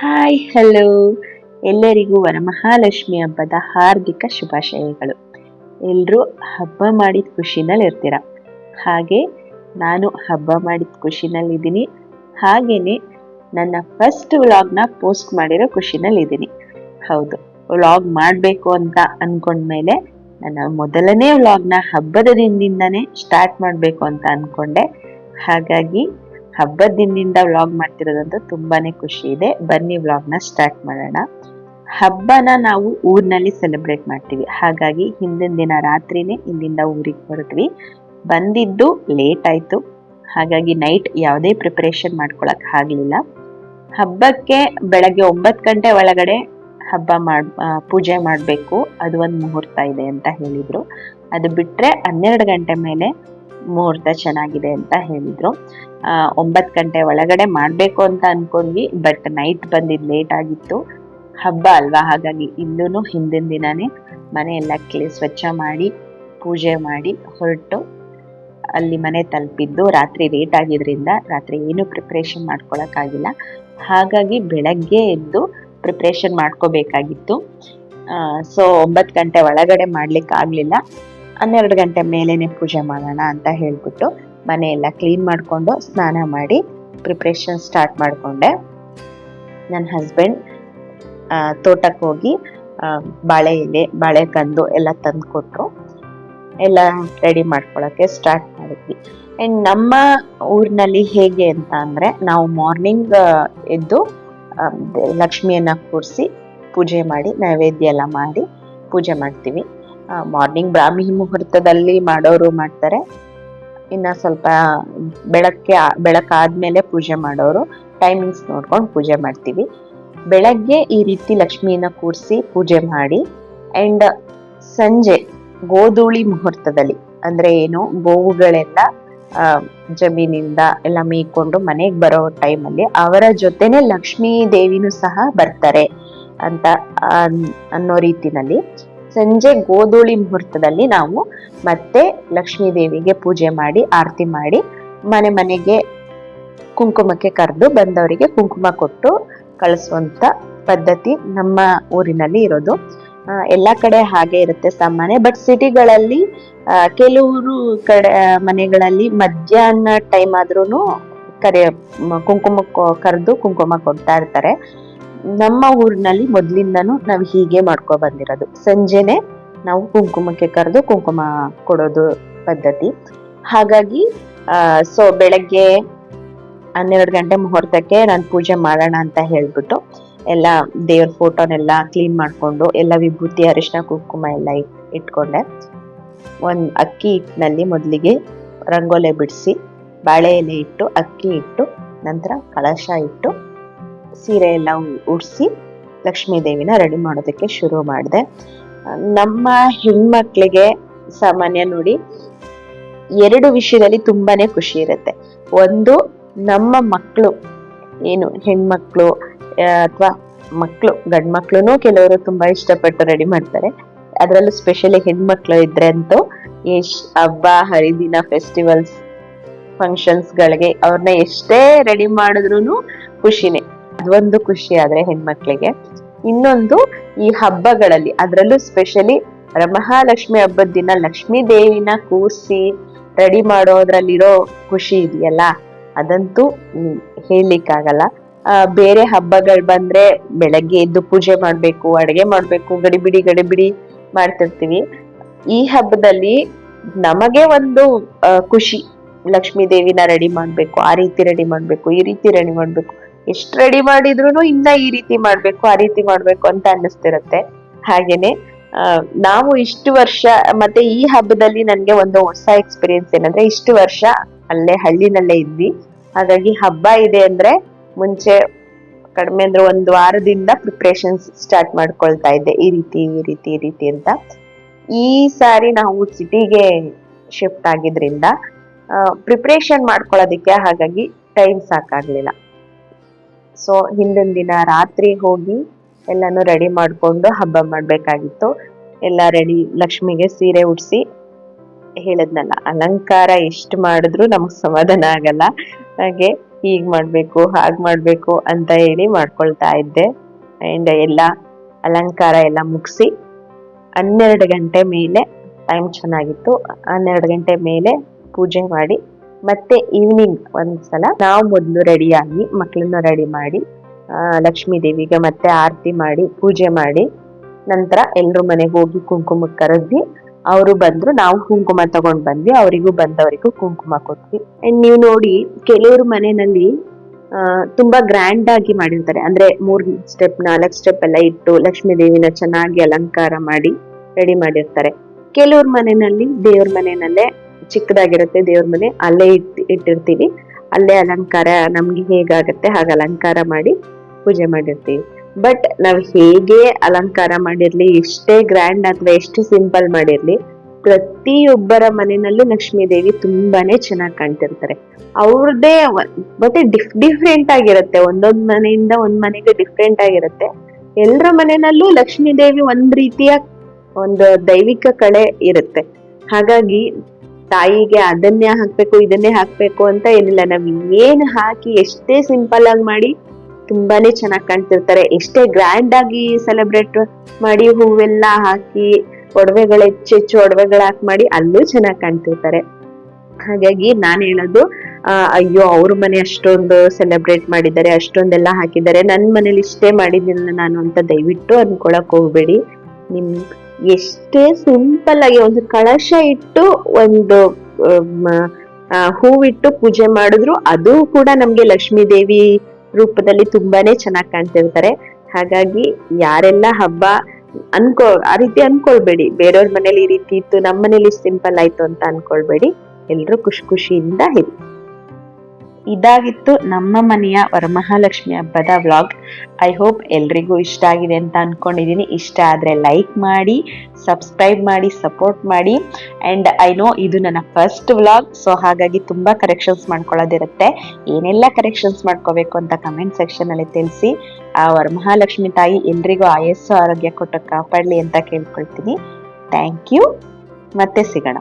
Hi hello ಎಲ್ಲರಿಗೂ ವರಮಹಾಲಕ್ಷ್ಮಿ ಹಬ್ಬದ ಹಾರ್ದಿಕ ಶುಭಾಶಯಗಳು. ಎಲ್ಲರೂ ಹಬ್ಬ ಮಾಡಿದ ಖುಷಿನಲ್ಲಿ ಇರ್ತೀರ ಹಾಗೆ ನಾನು ಹಬ್ಬ ಮಾಡಿದ ಖುಷಿನಲ್ಲಿದ್ದೀನಿ. ಹಾಗೇನೆ ನನ್ನ ಫಸ್ಟ್ ವ್ಲಾಗ್ನ ಪೋಸ್ಟ್ ಮಾಡಿರೋ ಖುಷಿನಲ್ಲಿದ್ದೀನಿ. ಹೌದು ವ್ಲಾಗ್ ಮಾಡಬೇಕು ಅಂತ ಅನ್ಕೊಂಡ್ಮೇಲೆ ನನ್ನ ಮೊದಲನೇ ವ್ಲಾಗ್ನ ಹಬ್ಬದ ದಿನದಿಂದನೇ ಸ್ಟಾರ್ಟ್ ಮಾಡಬೇಕು ಅಂತ ಅಂದ್ಕೊಂಡೆ ಹಾಗಾಗಿ ಹಬ್ಬದ ದಿನದಿಂದ ವ್ಲಾಗ್ ಮಾಡ್ತಿರೋದಂತೂ ತುಂಬಾನೇ ಖುಷಿ ಇದೆ. ಬನ್ನಿ ವ್ಲಾಗ್ನ ಸ್ಟಾರ್ಟ್ ಮಾಡೋಣ. ಹಬ್ಬನ ನಾವು ಊರಿನಲ್ಲಿ ಸೆಲೆಬ್ರೇಟ್ ಮಾಡ್ತೀವಿ. ಹಾಗಾಗಿ ಹಿಂದಿನ ದಿನ ರಾತ್ರಿನೇ ಇಲ್ಲಿಂದ ಊರಿಗೆ ಹೊರಟ್ವಿ ಬಂದಿದ್ದು ಲೇಟ್ ಆಯ್ತು. ಹಾಗಾಗಿ ನೈಟ್ ಯಾವುದೇ ಪ್ರಿಪರೇಷನ್ ಮಾಡ್ಕೊಳಕ್ ಆಗಲಿಲ್ಲ. ಹಬ್ಬಕ್ಕೆ ಬೆಳಗ್ಗೆ ಒಂಬತ್ತು ಗಂಟೆ ಒಳಗಡೆ ಹಬ್ಬ ಮಾಡ್ ಪೂಜೆ ಮಾಡಬೇಕು. ಅದು ಒಂದು ಮುಹೂರ್ತ ಇದೆ ಅಂತ ಹೇಳಿದ್ರು. ಅದು ಬಿಟ್ರೆ ಹನ್ನೆರಡು ಗಂಟೆ ಮೇಲೆ ಮುಹೂರ್ತ ಚೆನ್ನಾಗಿದೆ ಅಂತ ಹೇಳಿದ್ರು. ಒಂಬತ್ತು ಗಂಟೆ ಒಳಗಡೆ ಮಾಡಬೇಕು ಅಂತ ಅನ್ಕೊಂಡ್ವಿ, ಬಟ್ ನೈಟ್ ಬಂದಿದ್ದು ಲೇಟ್ ಆಗಿತ್ತು. ಹಬ್ಬ ಅಲ್ವಾ, ಹಾಗಾಗಿ ಇಲ್ಲೂ ಹಿಂದಿನ ದಿನನೇ ಮನೆ ಎಲ್ಲ ಕ್ಲೀ ಸ್ವಚ್ಛ ಮಾಡಿ, ಪೂಜೆ ಮಾಡಿ ಹೊರಟು ಅಲ್ಲಿ ಮನೆ ತಲುಪಿದ್ದು. ರಾತ್ರಿ ಲೇಟ್ ಆಗಿದ್ರಿಂದ ರಾತ್ರಿ ಏನು ಪ್ರಿಪ್ರೇಷನ್ ಮಾಡ್ಕೊಳಕ್ಕಾಗಿಲ್ಲ. ಹಾಗಾಗಿ ಬೆಳಗ್ಗೆ ಎದ್ದು ಪ್ರಿಪ್ರೇಷನ್ ಮಾಡ್ಕೋಬೇಕಾಗಿತ್ತು. ಸೊ, ಒಂಬತ್ತು ಗಂಟೆ ಒಳಗಡೆ ಮಾಡ್ಲಿಕ್ಕೆ ಆಗ್ಲಿಲ್ಲ ಹನ್ನೆರಡು ಗಂಟೆ ಮೇಲೇನೆ ಪೂಜೆ ಮಾಡೋಣ ಅಂತ ಹೇಳ್ಬಿಟ್ಟು ಮನೆಯೆಲ್ಲ ಕ್ಲೀನ್ ಮಾಡಿಕೊಂಡು ಸ್ನಾನ ಮಾಡಿ ಪ್ರಿಪ್ರೇಷನ್ ಸ್ಟಾರ್ಟ್ ಮಾಡಿಕೊಂಡೆ. ನನ್ನ ಹಸ್ಬೆಂಡ್ ತೋಟಕ್ಕೆ ಹೋಗಿ ಬಾಳೆ ಎಲೆ ಬಾಳೆಕಂದು ಎಲ್ಲ ತಂದು ಕೊಟ್ಟರು ಎಲ್ಲ ರೆಡಿ ಮಾಡ್ಕೊಳ್ಳೋಕ್ಕೆ ಸ್ಟಾರ್ಟ್ ಮಾಡಿದ್ವಿ. ಆ್ಯಂಡ್ ನಮ್ಮ ಊರಿನಲ್ಲಿ ಹೇಗೆ ಅಂತ ಅಂದರೆ ನಾವು ಮಾರ್ನಿಂಗ್ ಎದ್ದು ಲಕ್ಷ್ಮಿಯನ್ನ ಕೂರಿಸಿ ಪೂಜೆ ಮಾಡಿ, ನೈವೇದ್ಯ ಎಲ್ಲ ಮಾಡಿ ಪೂಜೆ ಮಾಡ್ತೀವಿ. ಮಾರ್ನಿಂಗ್ ಬ್ರಾಹ್ಮಿ ಮುಹೂರ್ತದಲ್ಲಿ ಮಾಡೋರು ಮಾಡ್ತಾರೆ. ಇನ್ನ ಸ್ವಲ್ಪ ಬೆಳಗ್ಗೆ, ಬೆಳಕಾದ್ಮೇಲೆ ಪೂಜೆ ಮಾಡೋರು ಟೈಮಿಂಗ್ಸ್ ನೋಡ್ಕೊಂಡು ಪೂಜೆ ಮಾಡ್ತೀವಿ. ಬೆಳಗ್ಗೆ ಈ ರೀತಿ ಲಕ್ಷ್ಮಿಯನ್ನ ಕೂರಿಸಿ ಪೂಜೆ ಮಾಡಿ ಅಂಡ್ ಸಂಜೆ ಗೋಧೂಳಿ ಮುಹೂರ್ತದಲ್ಲಿ, ಅಂದ್ರೆ ಏನು, ಗೋವುಗಳೆಲ್ಲ ಜಮೀನಿಂದ ಎಲ್ಲ ಮೇಯ್ಕೊಂಡು ಮನೆಗೆ ಬರೋ ಟೈಮಲ್ಲಿ ಅವರ ಜೊತೆನೆ ಲಕ್ಷ್ಮೀ ದೇವಿನೂ ಸಹ ಬರ್ತಾರೆ ಅಂತ ಅನ್- ಅನ್ನೋ ರೀತಿನಲ್ಲಿ. ಸಂಜೆ ಗೋಧೂಳಿ ಮುಹೂರ್ತದಲ್ಲಿ ನಾವು ಮತ್ತೆ ಲಕ್ಷ್ಮೀ ದೇವಿಗೆ ಪೂಜೆ ಮಾಡಿ, ಆರತಿ ಮಾಡಿ, ಮನೆ ಮನೆಗೆ ಕುಂಕುಮಕ್ಕೆ ಕರೆದು ಬಂದವರಿಗೆ ಕುಂಕುಮ ಕೊಟ್ಟು ಕಳಿಸುವಂತ ಪದ್ಧತಿ ನಮ್ಮ ಊರಿನಲ್ಲಿ ಇರೋದು. ಎಲ್ಲ ಕಡೆ ಹಾಗೆ ಇರುತ್ತೆ ಸಾಮಾನ್ಯ ಬಟ್ ಸಿಟಿಗಳಲ್ಲಿ ಕೆಲವರು ಕಡೆ ಮನೆಗಳಲ್ಲಿ ಮಧ್ಯಾಹ್ನ ಟೈಮ್ ಆದ್ರೂ ಕರೆ ಕುಂಕುಮ ಕರೆದು ಕುಂಕುಮ ಕೊಡ್ತಾ ಇರ್ತಾರೆ. ನಮ್ಮ ಊರಿನಲ್ಲಿ ಮೊದ್ಲಿಂದನೂ ನಾವು ಹೀಗೆ ಮಾಡ್ಕೊ ಬಂದಿರೋದು. ಸಂಜೆನೆ ನಾವು ಕುಂಕುಮಕ್ಕೆ ಕರೆದು ಕುಂಕುಮ ಕೊಡೋದು ಪದ್ಧತಿ. ಹಾಗಾಗಿ ಸೊ ಬೆಳಗ್ಗೆ ಹನ್ನೆರಡು ಗಂಟೆ ಮುಹೂರ್ತಕ್ಕೆ ನಾನು ಪೂಜೆ ಮಾಡೋಣ ಅಂತ ಹೇಳ್ಬಿಟ್ಟು ಎಲ್ಲ ದೇವ್ರ ಫೋಟೋನೆಲ್ಲ ಕ್ಲೀನ್ ಮಾಡ್ಕೊಂಡು ಎಲ್ಲ ವಿಭೂತಿ ಅರಿಶಿನ ಕುಂಕುಮ ಎಲ್ಲ ಇಟ್- ಇಟ್ಕೊಂಡೆ. ಒಂದು ಅಕ್ಕಿ ಹಿಟ್ಟಿನಲ್ಲಿ ಮೊದಲಿಗೆ ರಂಗೋಲೆ ಬಿಡಿಸಿ, ಬಾಳೆ ಎಲೆ ಇಟ್ಟು, ಅಕ್ಕಿ ಇಟ್ಟು, ನಂತರ ಕಳಶ ಇಟ್ಟು ಸೀರೆ ಎಲ್ಲ ಉಡಿಸಿ ಲಕ್ಷ್ಮೀ ದೇವಿನ ರೆಡಿ ಮಾಡೋದಕ್ಕೆ ಶುರು ಮಾಡಿದೆ. ನಮ್ಮ ಹೆಣ್ಮಕ್ಳಿಗೆ ಸಾಮಾನ್ಯ ನೋಡಿ ಎರಡು ವಿಷಯದಲ್ಲಿ ತುಂಬಾನೇ ಖುಷಿ ಇರುತ್ತೆ. ಒಂದು, ನಮ್ಮ ಮಕ್ಕಳು ಏನು ಹೆಣ್ಮಕ್ಳು ಅಥವಾ ಮಕ್ಕಳು ಗಂಡ್ ಮಕ್ಳು ಕೆಲವರು ತುಂಬಾ ಇಷ್ಟಪಟ್ಟು ರೆಡಿ ಮಾಡ್ತಾರೆ. ಅದರಲ್ಲೂ ಸ್ಪೆಷಲಿ ಹೆಣ್ಮಕ್ಳು ಇದ್ರೆ ಅಂತೂ ಹಬ್ಬ, ಹರಿದಿನ ಫೆಸ್ಟಿವಲ್ಸ್ ಫಂಕ್ಷನ್ಸ್ ಗಳಿಗೆ ಅವ್ರನ್ನ ಎಷ್ಟೇ ರೆಡಿ ಮಾಡಿದ್ರು ಖುಷಿನೇ. ಅದೊಂದು ಖುಷಿ ಆದ್ರೆ ಹೆಣ್ಮಕ್ಳಿಗೆ. ಇನ್ನೊಂದು ಈ ಹಬ್ಬಗಳಲ್ಲಿ, ಅದರಲ್ಲೂ ಸ್ಪೆಷಲಿ ಮಹಾಲಕ್ಷ್ಮಿ ಹಬ್ಬದ ದಿನ ಲಕ್ಷ್ಮೀ ದೇವಿನ ಕೂಸಿ ರೆಡಿ ಮಾಡೋದ್ರಲ್ಲಿರೋ ಖುಷಿ ಇದೆಯಲ್ಲ? ಅದಂತೂ ಹೇಳಲಿಕ್ಕಾಗಲ್ಲ. ಬೇರೆ ಹಬ್ಬಗಳು ಬಂದ್ರೆ ಬೆಳಗ್ಗೆ ಎದ್ದು ಪೂಜೆ ಮಾಡ್ಬೇಕು, ಅಡುಗೆ ಮಾಡ್ಬೇಕು, ಗಡಿಬಿಡಿ ಗಡಿಬಿಡಿ ಮಾಡ್ತಿರ್ತೀವಿ. ಈ ಹಬ್ಬದಲ್ಲಿ ನಮಗೆ ಒಂದು ಖುಷಿ ಲಕ್ಷ್ಮೀ ದೇವಿನ ರೆಡಿ ಮಾಡ್ಬೇಕು, ಆ ರೀತಿ ರೆಡಿ ಮಾಡ್ಬೇಕು, ಈ ರೀತಿ ರೆಡಿ ಮಾಡ್ಬೇಕು. ಎಷ್ಟ್ ರೆಡಿ ಮಾಡಿದ್ರು ಇನ್ನ ಈ ರೀತಿ ಮಾಡ್ಬೇಕು, ಆ ರೀತಿ ಮಾಡ್ಬೇಕು ಅಂತ ಅನ್ನಿಸ್ತಿರತ್ತೆ. ಹಾಗೇನೆ ನಾವು ಇಷ್ಟು ವರ್ಷ, ಮತ್ತೆ ಈ ಹಬ್ಬದಲ್ಲಿ ನನ್ಗೆ ಒಂದು ಹೊಸ ಎಕ್ಸ್ಪೀರಿಯನ್ಸ್ ಏನಂದ್ರೆ ಇಷ್ಟು ವರ್ಷ ಅಲ್ಲೇ ಹಳ್ಳಿನಲ್ಲೇ ಇದ್ವಿ. ಹಾಗಾಗಿ ಹಬ್ಬ ಇದೆ ಅಂದ್ರೆ ಮುಂಚೆ ಕಡಿಮೆ ಅಂದ್ರೆ ಒಂದು ವಾರದಿಂದ ಪ್ರಿಪ್ರೇಷನ್ಸ್ ಸ್ಟಾರ್ಟ್ ಮಾಡ್ಕೊಳ್ತಾ ಇದ್ದೆ. ಈ ರೀತಿ ಈ ರೀತಿ ಈ ರೀತಿ ಅಂತ. ಈ ಸಾರಿ ನಾವು ಸಿಟಿಗೆ ಶಿಫ್ಟ್ ಆಗಿದ್ರಿಂದ ಪ್ರಿಪ್ರೇಷನ್ ಮಾಡ್ಕೊಳ್ಳೋದಿಕ್ಕೆ ಹಾಗಾಗಿ ಟೈಮ್ ಸಾಕಾಗ್ಲಿಲ್ಲ. ಸೊ ಹಿಂದಿನ ದಿನ ರಾತ್ರಿ ಹೋಗಿ ಎಲ್ಲಾನು ರೆಡಿ ಮಾಡ್ಕೊಂಡು ಹಬ್ಬ ಮಾಡಬೇಕಾಗಿತ್ತು. ಎಲ್ಲ ರೆಡಿ ಲಕ್ಷ್ಮಿಗೆ ಸೀರೆ ಉಡಿಸಿ ಹೇಳದ್ನಲ್ಲ, ಅಲಂಕಾರ ಎಷ್ಟು ಮಾಡಿದ್ರು ನಮಗೆ ಸಮಾಧಾನ ಆಗಲ್ಲ. ಹಾಗೆ ಹೀಗ್ ಮಾಡಬೇಕು, ಹಾಗ್ ಮಾಡಬೇಕು ಅಂತ ಹೇಳಿ ಮಾಡ್ಕೊಳ್ತಾ ಇದ್ದೆ. ಅಂಡ್ ಎಲ್ಲ ಅಲಂಕಾರ ಎಲ್ಲ ಮುಗಿಸಿ ಹನ್ನೆರಡು ಗಂಟೆ ಮೇಲೆ ಟೈಮ್ ಚೆನ್ನಾಗಿತ್ತು. ಹನ್ನೆರಡು ಗಂಟೆ ಮೇಲೆ ಪೂಜೆ ಮಾಡಿ ಮತ್ತೆ ಈವ್ನಿಂಗ್ ಒಂದ್ಸಲ ನಾವು ಮೊದಲು ರೆಡಿಯಾಗಿ ಮಕ್ಕಳನ್ನ ರೆಡಿ ಮಾಡಿ ಲಕ್ಷ್ಮೀ ದೇವಿಗೆ ಮತ್ತೆ ಆರತಿ ಮಾಡಿ, ಪೂಜೆ ಮಾಡಿ, ನಂತರ ಎಲ್ಲರೂ ಮನೆಗೆ ಹೋಗಿ ಕುಂಕುಮ ಕರೆದ್ವಿ ಅವರು ಬಂದ್ರು, ನಾವು ಕುಂಕುಮ ತಗೊಂಡ್ ಬಂದ್ವಿ, ಅವರಿಗೂ ಬಂದವರಿಗೂ ಕುಂಕುಮ ಕೊಟ್ವಿ. ಅಂಡ್ ನೀವು ನೋಡಿ, ಕೆಲವ್ರ ಮನೆಯಲ್ಲಿ ತುಂಬಾ ಗ್ರ್ಯಾಂಡ್ ಆಗಿ ಮಾಡಿರ್ತಾರೆ. ಅಂದ್ರೆ ಮೂರ್ ಸ್ಟೆಪ್ ನಾಲ್ಕು ಸ್ಟೆಪ್ ಎಲ್ಲ ಇಟ್ಟು ಲಕ್ಷ್ಮೀ ದೇವಿನ ಚೆನ್ನಾಗಿ ಅಲಂಕಾರ ಮಾಡಿ ರೆಡಿ ಮಾಡಿರ್ತಾರೆ. ಕೆಲವ್ರ ಮನೆಯಲ್ಲಿ ದೇವ್ರ ಮನೆಯಲ್ಲೇ ಚಿಕ್ಕದಾಗಿರುತ್ತೆ ದೇವ್ರ ಮನೆ. ಅಲ್ಲೇ ಇಟ್, ಇಟ್ಟಿರ್ತೀವಿ. ಅಲ್ಲೇ ಅಲಂಕಾರ ನಮ್ಗೆ ಹೇಗಾಗತ್ತೆ ಹಾಗೆ ಅಲಂಕಾರ ಮಾಡಿ ಪೂಜೆ ಮಾಡಿರ್ತೀವಿ. ಬಟ್ ನಾವ್ ಹೇಗೆ ಅಲಂಕಾರ ಮಾಡಿರ್ಲಿ ಎಷ್ಟೇ ಗ್ರ್ಯಾಂಡ್ ಅಥವಾ ಎಷ್ಟು ಸಿಂಪಲ್ ಮಾಡಿರ್ಲಿ, ಪ್ರತಿಯೊಬ್ಬರ ಮನೆಯಲ್ಲೂ ಲಕ್ಷ್ಮೀ ದೇವಿ ತುಂಬಾನೇ ಚೆನ್ನಾಗಿ ಕಾಣ್ತಿರ್ತಾರೆ. ಅವ್ರದ್ದೇ ಮತ್ತೆ ಡಿಫ್ ಡಿಫ್ರೆಂಟ್ ಆಗಿರುತ್ತೆ. ಒಂದೊಂದ್ ಮನೆಯಿಂದ ಒಂದ್ ಮನೆಗೆ ಡಿಫ್ರೆಂಟ್ ಆಗಿರುತ್ತೆ. ಎಲ್ಲರ ಮನೆಯಲ್ಲೂ ಲಕ್ಷ್ಮೀ ದೇವಿ ಒಂದ್ ರೀತಿಯ ಒಂದು ದೈವಿಕ ಕಳೆ ಇರುತ್ತೆ. ಹಾಗಾಗಿ ತಾಯಿಗೆ ಅದನ್ನೇ ಹಾಕ್ಬೇಕು, ಇದನ್ನೇ ಹಾಕ್ಬೇಕು ಅಂತ ಏನಿಲ್ಲ. ನಾವ್ ಏನು ಹಾಕಿ ಎಷ್ಟೇ ಸಿಂಪಲ್ ಆಗಿ ಮಾಡಿ ತುಂಬಾನೇ ಚೆನ್ನಾಗಿ ಕಾಣ್ತಿರ್ತಾರೆ. ಎಷ್ಟೇ ಗ್ರ್ಯಾಂಡ್ ಆಗಿ ಸೆಲೆಬ್ರೇಟ್ ಮಾಡಿ ಹೂವೆಲ್ಲ ಹಾಕಿ, ಒಡವೆಗಳ ಹೆಚ್ಚು ಹೆಚ್ಚು ಒಡವೆಗಳ ಹಾಕಿ ಮಾಡಿ ಅಲ್ಲೂ ಚೆನ್ನಾಗಿ ಕಾಣ್ತಿರ್ತಾರೆ. ಹಾಗಾಗಿ ನಾನ್ ಹೇಳೋದು ಅಯ್ಯೋ ಅವ್ರ ಮನೆ ಅಷ್ಟೊಂದು ಸೆಲೆಬ್ರೇಟ್ ಮಾಡಿದ್ದಾರೆ, ಅಷ್ಟೊಂದೆಲ್ಲ ಹಾಕಿದ್ದಾರೆ. ನನ್ನ ಮನೇಲಿ ಇಷ್ಟೇ ಮಾಡಿದ್ದಿಲ್ಲ ನಾನು ಅಂತ ದಯವಿಟ್ಟು ಅನ್ಕೊಳಕ್ ಹೋಗ್ಬೇಡಿ. ನಿಮ್ ಎಷ್ಟೇ ಸಿಂಪಲ್ ಆಗಿ ಒಂದು ಕಳಶ ಇಟ್ಟು ಒಂದು ಹೂವಿಟ್ಟು ಪೂಜೆ ಮಾಡಿದ್ರು ಅದು ಕೂಡ ನಮ್ಗೆ ಲಕ್ಷ್ಮೀ ದೇವಿ ರೂಪದಲ್ಲಿ ತುಂಬಾನೇ ಚೆನ್ನಾಗಿ ಕಾಣ್ತಿರ್ತಾರೆ. ಹಾಗಾಗಿ ಯಾರೆಲ್ಲ ಹಬ್ಬ ಅನ್ಕೋ, ಆ ರೀತಿ ಅನ್ಕೊಳ್ಬೇಡಿ. ಬೇರೆಯವ್ರ ಮನೇಲಿ ಈ ರೀತಿ ಇತ್ತು ನಮ್ಮ ಮನೇಲಿ ಸಿಂಪಲ್ ಆಯ್ತು ಅಂತ ಅನ್ಕೊಳ್ಬೇಡಿ. ಎಲ್ರು ಖುಷಿ ಖುಷಿಯಿಂದ ಇರಿ. ಇದಾಗಿತ್ತು ನಮ್ಮ ಮನೆಯ ವರಮಹಾಲಕ್ಷ್ಮಿ ಹಬ್ಬದ ವ್ಲಾಗ್ ಐ ಹೋಪ್ ಎಲ್ರಿಗೂ ಇಷ್ಟ ಆಗಿದೆ ಅಂತ ಅಂದ್ಕೊಂಡಿದ್ದೀನಿ ಇಷ್ಟ ಆದರೆ ಲೈಕ್ ಮಾಡಿ ಸಬ್ಸ್ಕ್ರೈಬ್ ಮಾಡಿ ಸಪೋರ್ಟ್ ಮಾಡಿ. ಆ್ಯಂಡ್ ಐ ನೋ ಇದು ನನ್ನ ಫಸ್ಟ್ ವ್ಲಾಗ್ ಸೊ ಹಾಗಾಗಿ ತುಂಬ ಕರೆಕ್ಷನ್ಸ್ ಮಾಡ್ಕೊಳ್ಳೋದಿರುತ್ತೆ. ಏನೆಲ್ಲ ಕರೆಕ್ಷನ್ಸ್ ಮಾಡ್ಕೋಬೇಕು ಅಂತ ಕಮೆಂಟ್ ಸೆಕ್ಷನಲ್ಲಿ ತಿಳಿಸಿ. ಆ ವರಮಹಾಲಕ್ಷ್ಮಿ ತಾಯಿ ಎಲ್ರಿಗೂ ಆಯಸ್ಸು, ಆರೋಗ್ಯ ಕೊಟ್ಟು ಕಾಪಾಡಲಿ ಅಂತ ಕೇಳ್ಕೊಳ್ತೀನಿ. ಥ್ಯಾಂಕ್ ಯು ಮತ್ತೆ ಸಿಗೋಣ.